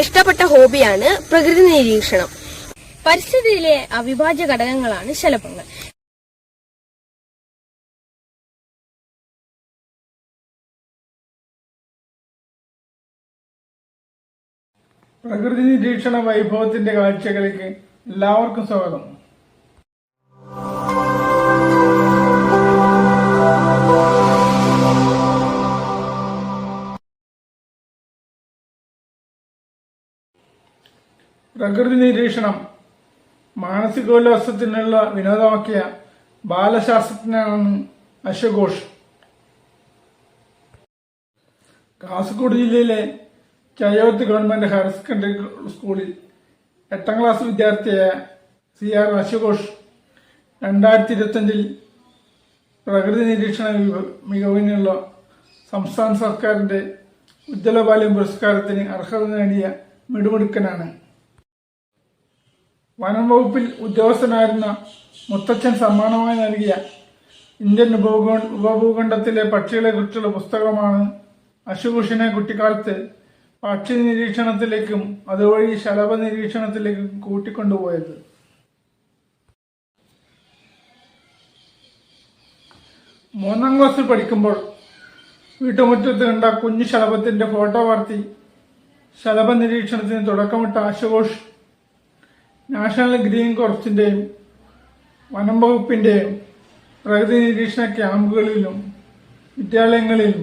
ഇഷ്ടപ്പെട്ട ഹോബിയാണ് പ്രകൃതി നിരീക്ഷണം. പരിസ്ഥിതിയിലെ അവിഭാജ്യ ഘടകങ്ങളാണ് ശലഭങ്ങൾ. പ്രകൃതി നിരീക്ഷണ വൈഭവത്തിന്റെ കാഴ്ചകളിലേക്ക് എല്ലാവർക്കും സ്വാഗതം. പ്രകൃതി നിരീക്ഷണം മാനസികോല്ലാസത്തിനുള്ള വിനോദമാക്കിയ ബാലശാസ്ത്രജ്ഞനാണ് അശ്വഘോഷ് കാസർഗോഡ് ജില്ലയിലെ ചയോത്ത് ഗവൺമെന്റ് ഹയർ സെക്കൻഡറി സ്കൂളിൽ എട്ടാം ക്ലാസ് വിദ്യാർത്ഥിയായ സി ആർ അശുഘോഷ് രണ്ടായിരത്തി ഇരുപത്തഞ്ചിൽ പ്രകൃതി നിരീക്ഷണ മികവിനുള്ള സംസ്ഥാന സർക്കാരിന്റെ ഉജ്ജ്വല ബാല്യം പുരസ്കാരത്തിന് അർഹത നേടിയ മിടുമിടുക്കനാണ്. വനം വകുപ്പിൽ ഉദ്യോഗസ്ഥനായിരുന്ന മുത്തച്ഛൻ സമ്മാനമായി നൽകിയ ഇന്ത്യൻ ഉപഭൂ- ഉപഭൂഖണ്ഡത്തിലെ പക്ഷികളെ കുറിച്ചുള്ള പുസ്തകമാണ് അശുഭൂഷനെ കുട്ടിക്കാലത്ത് പക്ഷി നിരീക്ഷണത്തിലേക്കും അതുവഴി ശലഭ നിരീക്ഷണത്തിലേക്കും കൂട്ടിക്കൊണ്ടുപോയത്. മൂന്നാം ക്ലാസ്സിൽ പഠിക്കുമ്പോൾ വീട്ടുമുറ്റത്ത് കണ്ട കുഞ്ഞു ശലഭത്തിന്റെ ഫോട്ടോ വാർത്തി ശലഭ നിരീക്ഷണത്തിന് തുടക്കമിട്ട ആശുഘോഷ് നാഷണൽ ഗ്രീൻ കോർപ്സിന്റെയും വനം വകുപ്പിന്റെയും പ്രകൃതി നിരീക്ഷണ ക്യാമ്പുകളിലും വിദ്യാലയങ്ങളിലും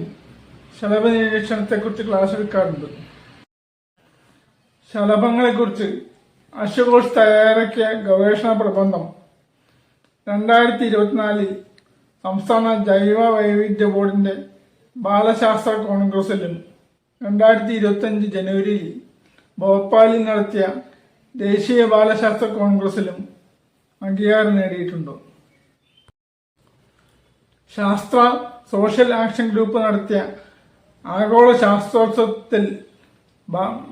ശലഭ നിരീക്ഷണത്തെക്കുറിച്ച് ക്ലാസ് എടുക്കാറുണ്ട്. ശലഭങ്ങളെക്കുറിച്ച് അശുഘോഷ് തയ്യാറാക്കിയ ഗവേഷണ പ്രബന്ധം രണ്ടായിരത്തി ഇരുപത്തിനാലിൽ സംസ്ഥാന ജൈവ വൈവിധ്യ ബോർഡിന്റെ ബാലശാസ്ത്ര കോൺഗ്രസിലും രണ്ടായിരത്തി ഇരുപത്തിയഞ്ച് ജനുവരിയിൽ ഭോപ്പാലിൽ നടത്തിയ ദേശീയ ബാലശാസ്ത്ര കോൺഗ്രസിലും അംഗീകാരം നേടിയിട്ടുണ്ടോ? ശാസ്ത്ര സോഷ്യൽ ആക്ഷൻ ഗ്രൂപ്പ് നടത്തിയ ആഗോള ശാസ്ത്രോത്സവത്തിൽ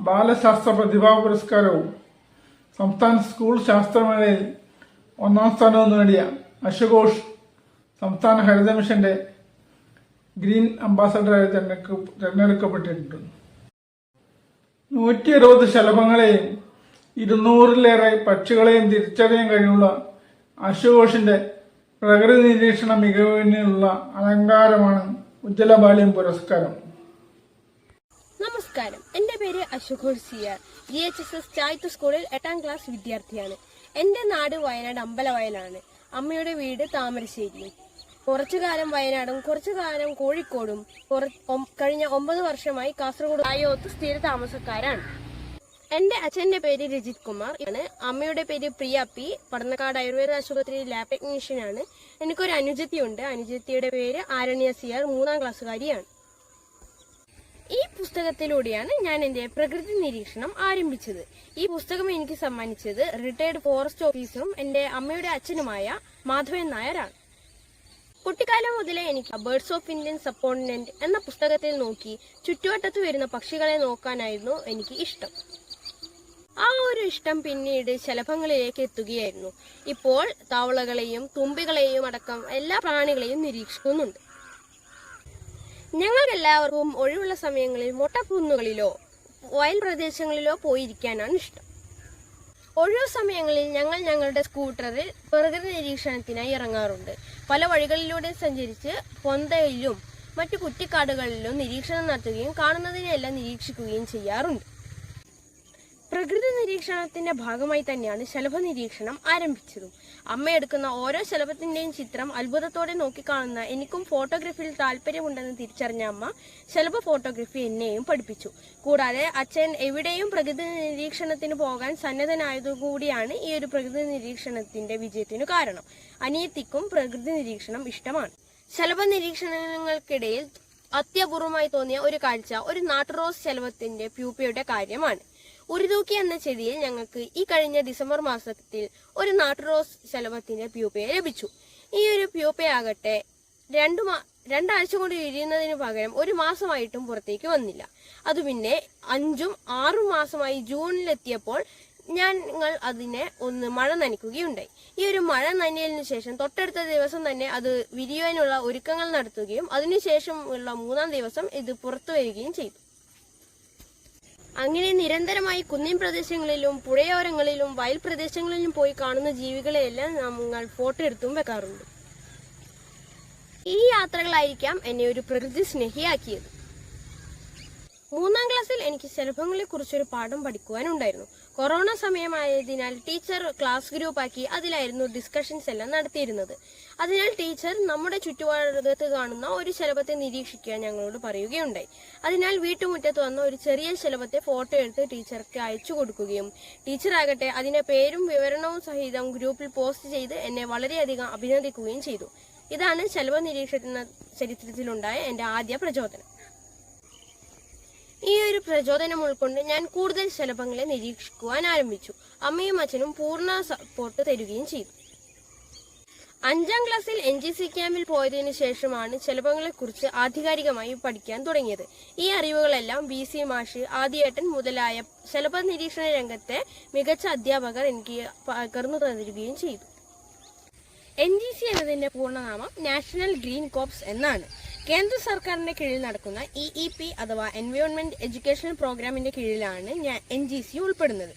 ബാലശാസ്ത്ര പ്രതിഭാ പുരസ്കാരവും സംസ്ഥാന സ്കൂൾ ശാസ്ത്രമേളയിൽ ഒന്നാം സ്ഥാനവും നേടിയ അശുഘോഷ് സംസ്ഥാന ഹരിത മിഷന്റെ ഗ്രീൻ അംബാസഡറായി തിരഞ്ഞെടുക്കപ്പെട്ടിട്ടുണ്ട്. നൂറ്റി അറുപത് ശലഭങ്ങളെയും ഇരുന്നൂറിലേറെ പക്ഷികളെയും തിരിച്ചറിയാൻ കഴിവുള്ള അശുഘോഷിന്റെ പ്രകൃതി നിരീക്ഷണ മികവിനുള്ള അലങ്കാരമാണ് ഉജ്ജ്വല ബാല്യം പുരസ്കാരം. നമസ്കാരം. എന്റെ പേര് അശുഘോഷ് Siyar. G H S S Chayath സ്കൂളിൽ എട്ടാം ക്ലാസ് വിദ്യാർത്ഥിയാണ്. എന്റെ നാട് വയനാട് അമ്പലവയലാണ്. അമ്മയുടെ വീട് താമരശ്ശേരിയും കുറച്ചു കാലം വയനാടും കുറച്ചു കാലം കോഴിക്കോടും. കഴിഞ്ഞ ഒമ്പത് വർഷമായി കാസർഗോഡ് ആയോത്ത് സ്ഥിര താമസക്കാരാണ്. എന്റെ അച്ഛന്റെ പേര് രജിത് കുമാർ. ആണ് അമ്മയുടെ പേര് പ്രിയ പി. പടന്നക്കാട് ആയുർവേദ ആശുപത്രി ലാബ് ടെക്നീഷ്യൻ ആണ്. എനിക്കൊരു അനുജത്തി ഉണ്ട്. അനുജത്തിയുടെ പേര് ആരണ്യ സിയാർ മൂന്നാം ക്ലാസ്സുകാരിയാണ്. ഈ പുസ്തകത്തിലൂടെയാണ് ഞാൻ എന്റെ പ്രകൃതി നിരീക്ഷണം ആരംഭിച്ചത്. ഈ പുസ്തകം എനിക്ക് സമ്മാനിച്ചത് റിട്ടയർഡ് ഫോറസ്റ്റ് ഓഫീസറും എന്റെ അമ്മയുടെ അച്ഛനുമായ മാധവൻ നായരാണ്. കുട്ടിക്കാലം മുതലേ എനിക്ക് ബേർഡ്സ് ഓഫ് ഇന്ത്യൻ സപ്പോർട്ടിനന്റ് എന്ന പുസ്തകത്തിൽ നോക്കി ചുറ്റുവട്ടത്ത് വരുന്ന പക്ഷികളെ നോക്കാനായിരുന്നു എനിക്ക് ഇഷ്ടം. ആ ഒരു ഇഷ്ടം പിന്നീട് ശലഭങ്ങളിലേക്ക് എത്തുകയായിരുന്നു. ഇപ്പോൾ തവളകളെയും തുമ്പികളെയും അടക്കം എല്ലാ പ്രാണികളെയും നിരീക്ഷിക്കുന്നുണ്ട്. ഞങ്ങൾക്കെല്ലാവർക്കും ഒഴിവുള്ള സമയങ്ങളിൽ മുട്ടക്കുന്നുകളിലോ വയൽ പ്രദേശങ്ങളിലോ പോയിരിക്കാനാണ് ഇഷ്ടം. ഒഴിവു സമയങ്ങളിൽ ഞങ്ങൾ ഞങ്ങളുടെ സ്കൂട്ടറിൽ പ്രകൃതി നിരീക്ഷണത്തിനായി ഇറങ്ങാറുണ്ട്. പല വഴികളിലൂടെ സഞ്ചരിച്ച് പൊന്തയിലും മറ്റു കുറ്റിക്കാടുകളിലും നിരീക്ഷണം നടത്തുകയും കാണുന്നതിനെല്ലാം നിരീക്ഷിക്കുകയും ചെയ്യാറുണ്ട്. പ്രകൃതി നിരീക്ഷണത്തിന്റെ ഭാഗമായി തന്നെയാണ് ശലഭ നിരീക്ഷണം ആരംഭിച്ചതും. അമ്മ എടുക്കുന്ന ഓരോ ശലഭത്തിന്റെയും ചിത്രം അത്ഭുതത്തോടെ നോക്കിക്കാണുന്ന എനിക്കും ഫോട്ടോഗ്രാഫിയിൽ താല്പര്യമുണ്ടെന്ന് തിരിച്ചറിഞ്ഞ അമ്മ ശലഭ ഫോട്ടോഗ്രാഫി എന്നെയും പഠിപ്പിച്ചു. കൂടാതെ അച്ഛൻ എവിടെയും പ്രകൃതി നിരീക്ഷണത്തിന് പോകാൻ സന്നദ്ധനായതുകൂടിയാണ് ഈ ഒരു പ്രകൃതി നിരീക്ഷണത്തിന്റെ വിജയത്തിനു കാരണം. അനിയത്തിക്കും പ്രകൃതി നിരീക്ഷണം ഇഷ്ടമാണ്. ശലഭ നിരീക്ഷണങ്ങൾക്കിടയിൽ അത്യപൂർവമായി തോന്നിയ ഒരു കാഴ്ച ഒരു നാട്ടുറോസ് ശലഭത്തിന്റെ പ്യൂപ്പയുടെ കാര്യമാണ്. ഉരുതൂക്കി എന്ന ചെടിയിൽ ഞങ്ങൾക്ക് ഈ കഴിഞ്ഞ ഡിസംബർ മാസത്തിൽ ഒരു നാട്ടുറോസ് ശലഭത്തിന്റെ പ്യൂപ്പയെ ലഭിച്ചു. ഈ ഒരു പ്യൂപ്പയാകട്ടെ രണ്ടു മാ രണ്ടാഴ്ച കൊണ്ട് വിരിയുന്നതിന് പകരം ഒരു മാസമായിട്ടും പുറത്തേക്ക് വന്നില്ല. അത് പിന്നെ അഞ്ചും ആറും മാസമായി ജൂണിലെത്തിയപ്പോൾ ഞങ്ങൾ അതിനെ ഒന്ന് മഴ നനയ്ക്കുകയുണ്ടായി. ഈ ഒരു മഴ നനയലിന് ശേഷം തൊട്ടടുത്ത ദിവസം തന്നെ അത് വിരിയുവാനുള്ള ഒരുക്കങ്ങൾ നടത്തുകയും അതിനുശേഷം ഉള്ള മൂന്നാം ദിവസം ഇത് പുറത്തു വരികയും ചെയ്തു. അങ്ങനെ നിരന്തരമായി കുന്നിൻ പ്രദേശങ്ങളിലും പുഴയോരങ്ങളിലും വയൽ പ്രദേശങ്ങളിലും പോയി കാണുന്ന ജീവികളെയെല്ലാം നമ്മൾ ഫോട്ടോ എടുത്തും വെക്കാറുണ്ട്. ഈ യാത്രകളായിരിക്കാം എന്നെ ഒരു പ്രകൃതി സ്നേഹിയാക്കിയത്. മൂന്നാം ക്ലാസ്സിൽ എനിക്ക് ശലഭങ്ങളെ കുറിച്ചൊരു പാഠം പഠിക്കുവാനുണ്ടായിരുന്നു. കൊറോണ സമയമായതിനാൽ ടീച്ചർ ക്ലാസ് ഗ്രൂപ്പാക്കി അതിലായിരുന്നു ഡിസ്കഷൻസ് എല്ലാം നടത്തിയിരുന്നത്. അതിനാൽ ടീച്ചർ നമ്മുടെ ചുറ്റുപാടത്ത് കാണുന്ന ഒരു ശലഭത്തെ നിരീക്ഷിക്കാൻ ഞങ്ങളോട് പറയുകയുണ്ടായി. അതിനാൽ വീട്ടുമുറ്റത്ത് വന്ന ഒരു ചെറിയ ശലഭത്തെ ഫോട്ടോ എടുത്ത് ടീച്ചർക്ക് അയച്ചു കൊടുക്കുകയും ടീച്ചർ ആകട്ടെ അതിന്റെ പേരും വിവരണവും സഹിതം ഗ്രൂപ്പിൽ പോസ്റ്റ് ചെയ്ത് എന്നെ വളരെയധികം അഭിനന്ദിക്കുകയും ചെയ്തു. ഇതാണ് ശലഭ നിരീക്ഷണ ചരിത്രത്തിലുണ്ടായ എന്റെ ആദ്യ പ്രചോദനം. ഈ ഒരു പ്രചോദനം ഉൾക്കൊണ്ട് ഞാൻ കൂടുതൽ ശലഭങ്ങളെ നിരീക്ഷിക്കുവാൻ ആരംഭിച്ചു. അമ്മയും അച്ഛനും പൂർണ സപ്പോർട്ട് തരികയും ചെയ്തു. അഞ്ചാം ക്ലാസ്സിൽ എൻ ജി സി ക്യാമ്പിൽ പോയതിനു ശേഷമാണ് ശലഭങ്ങളെക്കുറിച്ച് ആധികാരികമായി പഠിക്കാൻ തുടങ്ങിയത്. ഈ അറിവുകളെല്ലാം ബി സി മാഷ് ആദിയേട്ടൻ മുതലായ ശലഭ നിരീക്ഷണ രംഗത്തെ മികച്ച അധ്യാപകർ എനിക്ക് പകർന്നു തരികയും ചെയ്തു. എൻ ജി സി എന്നതിന്റെ പൂർണനാമം നാഷണൽ ഗ്രീൻ കോപ്സ് എന്നാണ്. കേന്ദ്ര സർക്കാരിന്റെ കീഴിൽ നടക്കുന്ന ഇ ഇ പി അഥവാ എൻവയോൺമെന്റ് എഡ്യൂക്കേഷൻ പ്രോഗ്രാമിന്റെ കീഴിലാണ് എൻ ജി സി ഉൾപ്പെടുന്നത്.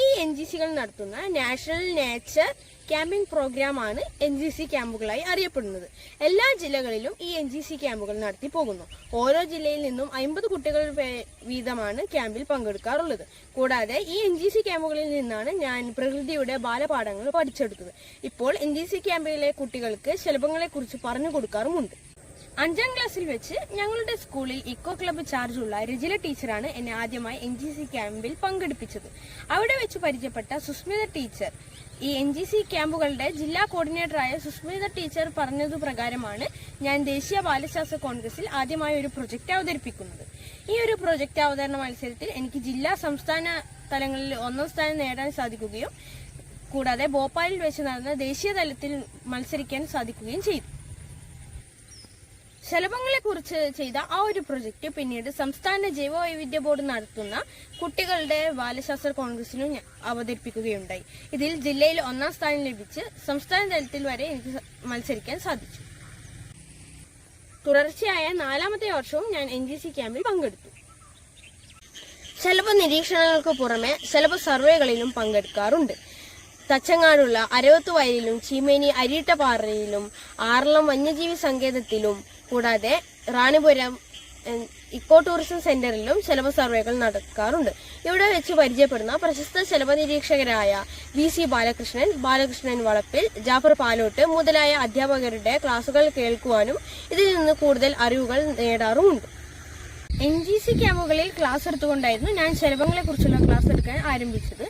ഈ എൻ ജി സികൾ നടത്തുന്ന നാഷണൽ നേച്ചർ ക്യാമ്പിംഗ് പ്രോഗ്രാമാണ് എൻ ജി സി ക്യാമ്പുകളായി അറിയപ്പെടുന്നത്. എല്ലാ ജില്ലകളിലും ഈ എൻ ജി സി ക്യാമ്പുകൾ നടത്തി പോകുന്നു. ഓരോ ജില്ലയിൽ നിന്നും അമ്പത് കുട്ടികൾ വീതമാണ് ക്യാമ്പിൽ പങ്കെടുക്കാറുള്ളത്. കൂടാതെ ഈ എൻ ജി സി ക്യാമ്പുകളിൽ നിന്നാണ് ഞാൻ പ്രകൃതിയുടെ ബാലപാഠങ്ങൾ പഠിച്ചെടുത്തത്. ഇപ്പോൾ എൻ ജി സി ക്യാമ്പിലെ കുട്ടികൾക്ക് ശലഭങ്ങളെക്കുറിച്ച് പറഞ്ഞു കൊടുക്കാറുമുണ്ട്. അഞ്ചാം ക്ലാസ്സിൽ വെച്ച് ഞങ്ങളുടെ സ്കൂളിൽ ഇക്കോ ക്ലബ്ബ് ചാർജുള്ള രജില ടീച്ചറാണ് എന്നെ ആദ്യമായി എൻ ജി സി ക്യാമ്പിൽ പങ്കെടുപ്പിച്ചത്. അവിടെ വെച്ച് പരിചയപ്പെട്ട സുസ്മിത ടീച്ചർ. ഈ എൻ ജി സി ക്യാമ്പുകളുടെ ജില്ലാ കോർഡിനേറ്ററായ സുസ്മിത ടീച്ചർ പറഞ്ഞതു പ്രകാരമാണ് ഞാൻ ദേശീയ ബാലശാസ്ത്ര കോൺഗ്രസിൽ ആദ്യമായി ഒരു പ്രൊജക്ട് അവതരിപ്പിക്കുന്നത്. ഈ ഒരു പ്രൊജക്ട് അവതരണ മത്സരത്തിൽ എനിക്ക് ജില്ലാ സംസ്ഥാന തലങ്ങളിൽ ഒന്നാം സ്ഥാനം നേടാൻ സാധിക്കുകയും കൂടാതെ ഭോപ്പാലിൽ വെച്ച് നടന്ന ദേശീയ തലത്തിൽ മത്സരിക്കാൻ സാധിക്കുകയും ചെയ്തു. ശലഭങ്ങളെ കുറിച്ച് ചെയ്ത ആ ഒരു പ്രൊജക്ട് പിന്നീട് സംസ്ഥാന ജൈവവൈവിധ്യ ബോർഡ് നടത്തുന്ന കുട്ടികളുടെ ബാലശാസ്ത്ര കോൺഗ്രസിനും അവതരിപ്പിക്കുകയുണ്ടായി. ഇതിൽ ജില്ലയിൽ ഒന്നാം സ്ഥാനം ലഭിച്ച് സംസ്ഥാന തലത്തിൽ വരെ എനിക്ക് മത്സരിക്കാൻ സാധിച്ചു. തുടർച്ചയായ നാലാമത്തെ വർഷവും ഞാൻ എൻ ജി സി ക്യാമ്പിൽ പങ്കെടുത്തു. ശലഭ നിരീക്ഷണങ്ങൾക്ക് പുറമെ ശലഭ സർവേകളിലും പങ്കെടുക്കാറുണ്ട്. തച്ചങ്ങാടുള്ള അരവത്ത് വയലിലും ചീമേനി അരീട്ടപ്പാറയിലും ആറളം വന്യജീവി സങ്കേതത്തിലും കൂടാതെ റാണിപുരം ഇക്കോ ടൂറിസം സെന്ററിലും ശലഭ സർവേകൾ നടക്കാറുണ്ട്. ഇവിടെ വെച്ച് പരിചയപ്പെടുന്ന പ്രശസ്ത ശലഭ നിരീക്ഷകരായ വി സി ബാലകൃഷ്ണൻ ബാലകൃഷ്ണൻ വളപ്പിൽ ജാഫർ പാലോട്ട് മുതലായ അധ്യാപകരുടെ ക്ലാസുകൾ കേൾക്കുവാനും ഇതിൽ നിന്ന് കൂടുതൽ അറിവുകൾ നേടാറുമുണ്ട്. എൻ ജി സി ക്യാമ്പുകളിൽ ക്ലാസ് എടുത്തുകൊണ്ടായിരുന്നു ഞാൻ ശലഭങ്ങളെ കുറിച്ചുള്ള ക്ലാസ് എടുക്കാൻ ആരംഭിച്ചത്.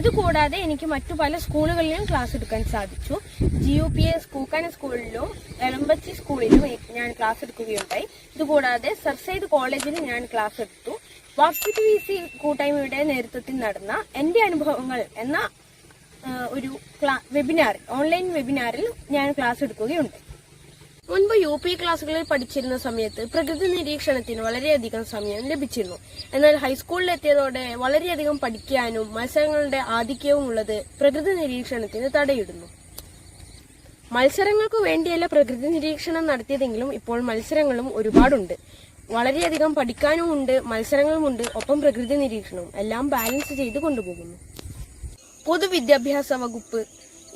ഇത് കൂടാതെ എനിക്ക് മറ്റു പല സ്കൂളുകളിലും ക്ലാസ് എടുക്കാൻ സാധിച്ചു. G U P S Kookkana സ്കൂളിലും എളമ്പച്ചി സ്കൂളിലും ഞാൻ ക്ലാസ് എടുക്കുകയുണ്ടായി. ഇതുകൂടാതെ സർ സെയ്ദ് കോളേജിലും ഞാൻ ക്ലാസ് എടുത്തു. വാട്സ്ആപ്പ് വി സി കൂട്ടായ്മയുടെ നേതൃത്വത്തിൽ നടന്ന എന്റെ അനുഭവങ്ങൾ എന്ന ഒരു വെബിനാറിൽ ഓൺലൈൻ വെബിനാറിൽ ഞാൻ ക്ലാസ് എടുക്കുകയുണ്ടായി. മുൻപ് യു പി ക്ലാസ്സുകളിൽ പഠിച്ചിരുന്ന സമയത്ത് പ്രകൃതി നിരീക്ഷണത്തിന് വളരെയധികം സമയം ലഭിച്ചിരുന്നു. എന്നാൽ ഹൈസ്കൂളിൽ എത്തിയതോടെ വളരെയധികം പഠിക്കാനും മത്സരങ്ങളുടെ ആധിക്യവും ഉള്ളത് പ്രകൃതി നിരീക്ഷണത്തിന് തടയിടുന്നു. മത്സരങ്ങൾക്ക് വേണ്ടിയല്ല പ്രകൃതി നിരീക്ഷണം നടത്തിയതെങ്കിലും ഇപ്പോൾ മത്സരങ്ങളും ഒരുപാടുണ്ട്. വളരെയധികം മത്സരങ്ങളും ഉണ്ട് ഒപ്പം പ്രകൃതി നിരീക്ഷണവും എല്ലാം ബാലൻസ് ചെയ്ത് കൊണ്ടുപോകുന്നു. പൊതുവിദ്യാഭ്യാസ വകുപ്പ്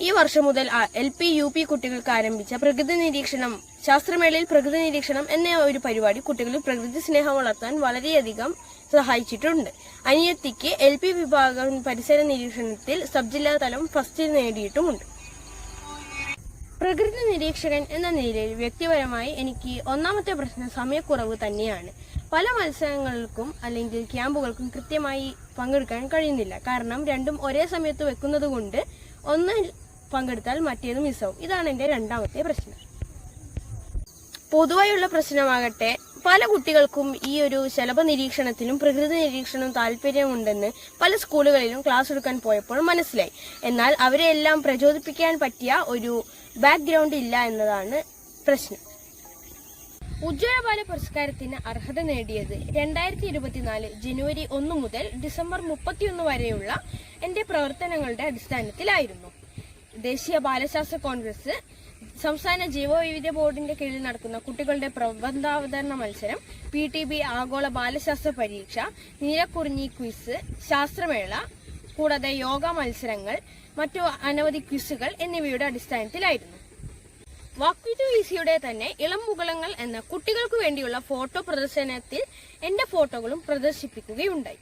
ഈ വർഷം മുതൽ എൽ പി യു പി കുട്ടികൾക്ക് ആരംഭിച്ച പ്രകൃതി നിരീക്ഷണം ശാസ്ത്രമേളയിൽ പ്രകൃതി നിരീക്ഷണം എന്ന ഒരു പരിപാടി കുട്ടികളിൽ പ്രകൃതി സ്നേഹം വളർത്താൻ വളരെയധികം സഹായിച്ചിട്ടുണ്ട്. അനിയത്തിക്ക് എൽ പി വിഭാഗം പരിസര നിരീക്ഷണത്തിൽ സബ് ജില്ലാ തലം ഫസ്റ്റ് നേടിയിട്ടുമുണ്ട്. പ്രകൃതി നിരീക്ഷകൻ എന്ന നിലയിൽ വ്യക്തിപരമായി എനിക്ക് ഒന്നാമത്തെ പ്രശ്നം സമയക്കുറവ് തന്നെയാണ്. പല മത്സരങ്ങൾക്കും അല്ലെങ്കിൽ ക്യാമ്പുകൾക്കും കൃത്യമായി പങ്കെടുക്കാൻ കഴിയുന്നില്ല. കാരണം രണ്ടും ഒരേ സമയത്ത് വെക്കുന്നത് കൊണ്ട് ഒന്ന് പങ്കെടുത്താൽ മറ്റേത് മിസ്സാവും. ഇതാണ് എന്റെ രണ്ടാമത്തെ പ്രശ്നം. പൊതുവായുള്ള പ്രശ്നമാകട്ടെ പല കുട്ടികൾക്കും ഈ ഒരു ശലഭ നിരീക്ഷണത്തിലും പ്രകൃതി നിരീക്ഷണവും താല്പര്യമുണ്ടെന്ന് പല സ്കൂളുകളിലും ക്ലാസ് എടുക്കാൻ പോയപ്പോൾ മനസ്സിലായി. എന്നാൽ അവരെ എല്ലാം പ്രചോദിപ്പിക്കാൻ പറ്റിയ ഒരു ബാക്ക്ഗ്രൗണ്ട് ഇല്ല എന്നതാണ് പ്രശ്നം. ഉജ്ജ്വല ബാല പുരസ്കാരത്തിന് അർഹത നേടിയത് രണ്ടായിരത്തി ഇരുപത്തിനാല് ജനുവരി ഒന്ന് മുതൽ ഡിസംബർ മുപ്പത്തിയൊന്ന് വരെയുള്ള എന്റെ പ്രവർത്തനങ്ങളുടെ അടിസ്ഥാനത്തിലായിരുന്നു. ദേശീയ ബാലശാസ്ത്ര കോൺഗ്രസ് സംസ്ഥാന ജീവവൈവിധ്യ ബോർഡിന്റെ കീഴിൽ നടക്കുന്ന കുട്ടികളുടെ പ്രബന്ധാവതരണ മത്സരം പി ടി ബി ആഗോള ബാലശാസ്ത്ര പരീക്ഷ നീലക്കുറിഞ്ഞി ക്വിസ് ശാസ്ത്രമേള കൂടാതെ യോഗ മത്സരങ്ങൾ മറ്റു അനവധി ക്വിസുകൾ എന്നിവയുടെ അടിസ്ഥാനത്തിലായിരുന്നു. വാക്വിറ്റു ഈസിയുടെ തന്നെ ഇളം മുകളങ്ങൾ എന്ന കുട്ടികൾക്ക് വേണ്ടിയുള്ള ഫോട്ടോ പ്രദർശനത്തിൽ എന്റെ ഫോട്ടോകളും പ്രദർശിപ്പിക്കുകയുണ്ടായി.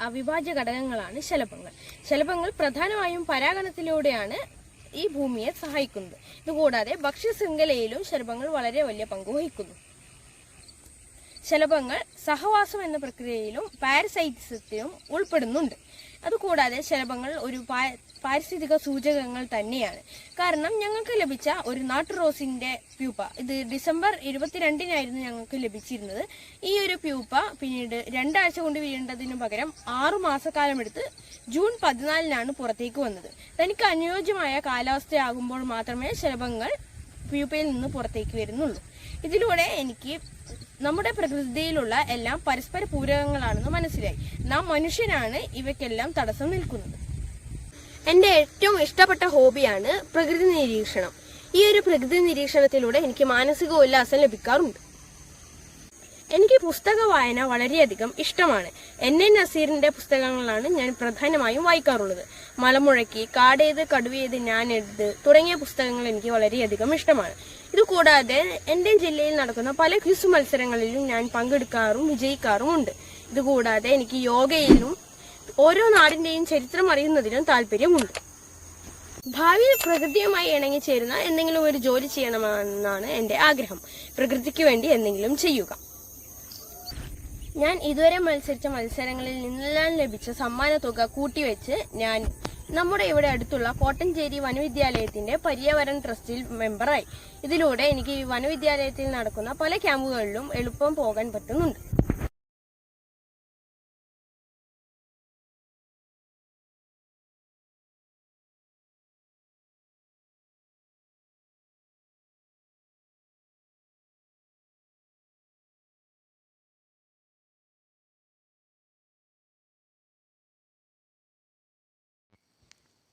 അവിഭാജ്യ ഘടകങ്ങളാണ് ശലഭങ്ങൾ. ശലഭങ്ങൾ പ്രധാനമായും പരാഗണത്തിലൂടെയാണ് ഈ ഭൂമിയെ സഹായിക്കുന്നത്. ഇതുകൂടാതെ ഭക്ഷ്യശൃംഖലയിലും ശലഭങ്ങൾ വളരെ വലിയ പങ്ക് വഹിക്കുന്നു. ശലഭങ്ങൾ സഹവാസം എന്ന പ്രക്രിയയിലും പാരസൈറ്റിസത്തിലും ഉൾപ്പെടുന്നുണ്ട്. അതുകൂടാതെ ശലഭങ്ങൾ ഒരു പാരിസ്ഥിതിക സൂചകങ്ങൾ തന്നെയാണ്. കാരണം ഞങ്ങൾക്ക് ലഭിച്ച ഒരു നാട്ടു റോസിന്റെ പ്യൂപ്പ. ഇത് ഡിസംബർ ഇരുപത്തിരണ്ടിനായിരുന്നു ഞങ്ങൾക്ക് ലഭിച്ചിരുന്നത്. ഈ ഒരു പ്യൂപ്പ പിന്നീട് രണ്ടാഴ്ച കൊണ്ട് വീഴേണ്ടതിനു പകരം ആറു മാസക്കാലമെടുത്ത് ജൂൺ പതിനാലിനാണ് പുറത്തേക്ക് വന്നത്. തനിക്ക് അനുയോജ്യമായ കാലാവസ്ഥയാകുമ്പോൾ മാത്രമേ ശലഭങ്ങൾ പ്യൂപ്പയിൽ നിന്ന് പുറത്തേക്ക് വരുന്നുള്ളൂ. ഇതിലൂടെ എനിക്ക് നമ്മുടെ പ്രകൃതിയിലുള്ള എല്ലാം പരസ്പര പൂരകങ്ങളാണെന്ന് മനസ്സിലായി. നാം മനുഷ്യനാണ് ഇവയ്ക്കെല്ലാം തടസ്സം നിൽക്കുന്നത്. എന്റെ ഏറ്റവും ഇഷ്ടപ്പെട്ട ഹോബിയാണ് പ്രകൃതി നിരീക്ഷണം. ഈ ഒരു പ്രകൃതി നിരീക്ഷണത്തിലൂടെ എനിക്ക് മാനസിക ഉല്ലാസം ലഭിക്കാറുണ്ട്. എനിക്ക് പുസ്തക വായന വളരെയധികം ഇഷ്ടമാണ്. എൻ. എൻ. നസീറിന്റെ പുസ്തകങ്ങളാണ് ഞാൻ പ്രധാനമായും വായിക്കാറുള്ളത്. മലമുഴക്കി കാടേത് കടുവേത് ഞാൻ എഴുത് തുടങ്ങിയ പുസ്തകങ്ങൾ എനിക്ക് വളരെയധികം ഇഷ്ടമാണ്. ഇതുകൂടാതെ എന്റെ ജില്ലയിൽ നടക്കുന്ന പല ക്വിസ് മത്സരങ്ങളിലും ഞാൻ പങ്കെടുക്കാറും വിജയിക്കാറുമുണ്ട് ഇതുകൂടാതെ എനിക്ക് യോഗയിലും ഓരോ നാടിന്റെയും ചരിത്രം അറിയുന്നതിലും താല്പര്യമുണ്ട്. ഭാവിയിൽ പ്രകൃതിയുമായി ഇണങ്ങിച്ചേരുന്ന എന്തെങ്കിലും ഒരു ജോലി ചെയ്യണമെന്നാണ് എന്റെ ആഗ്രഹം. പ്രകൃതിക്ക് വേണ്ടി എന്തെങ്കിലും ചെയ്യുക. ഞാൻ ഇതുവരെ മത്സരിച്ച മത്സരങ്ങളിൽ നിന്നെല്ലാം ലഭിച്ച സമ്മാന തുക കൂട്ടിവെച്ച് ഞാൻ നമ്മുടെ ഇവിടെ അടുത്തുള്ള കോട്ടഞ്ചേരി വനവിദ്യാലയത്തിന്റെ പര്യാവരൺ ട്രസ്റ്റിൽ മെമ്പറായി. ഇതിലൂടെ എനിക്ക് വനവിദ്യാലയത്തിൽ നടക്കുന്ന പല ക്യാമ്പുകളിലും എളുപ്പം പോകാൻ പറ്റുന്നുണ്ട്.